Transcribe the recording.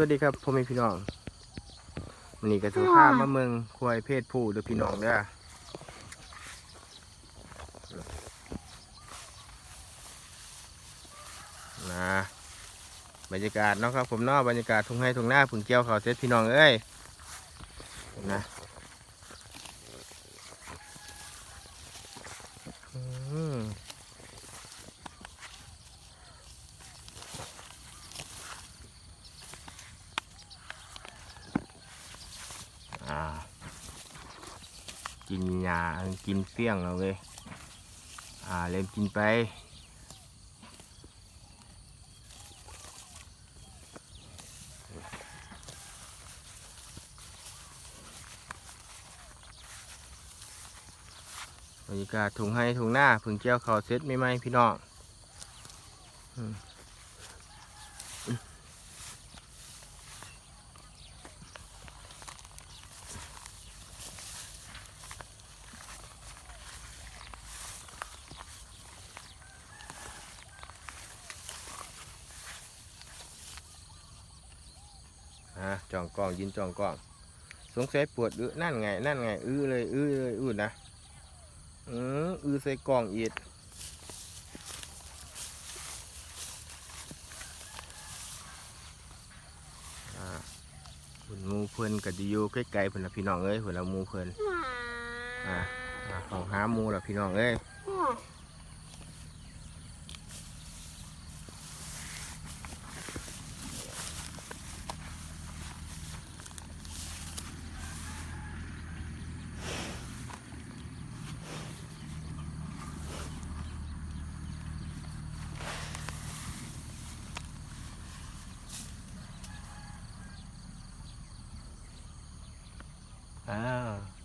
วัสดีครับพ่อแม่พี่น้องวันนี้ก็ถือข้ามาเมืองควายเพศผู้เด้อพี่น้องเด้อนะบรรยากาศเนาะครับ ผมเนาะบรรยากาศทุ่งไร่ทุ่งนาผึ่งเกี่ยวเขาวเสร็จพี่น้องเอ้ยนะ กินยากินเปี้ยงแล้วเว้ยอ่าเริ่มกินไปบรรยากาศถุงให้ถุงหน้าผึ่งเจียวเขาเซ็ตไม่ไหมพี่น้อง อืมอะจองกล้องยินจองกล้อง สงสัยปวดอื้อนั่นไง นั่นไง อื้อเลย อื้อเลยอื้อนะอืออื้อใส่กล่องอีดอ่าเพิ่นหมูเพิ่นก็จะอยู่ใกล้ๆเพิ่อนละพี่น้องเอ้ยเพิ่นละหมูเพิ่นอ่าอ่าของหาหมูละพี่น้องเอ้ย อ้าว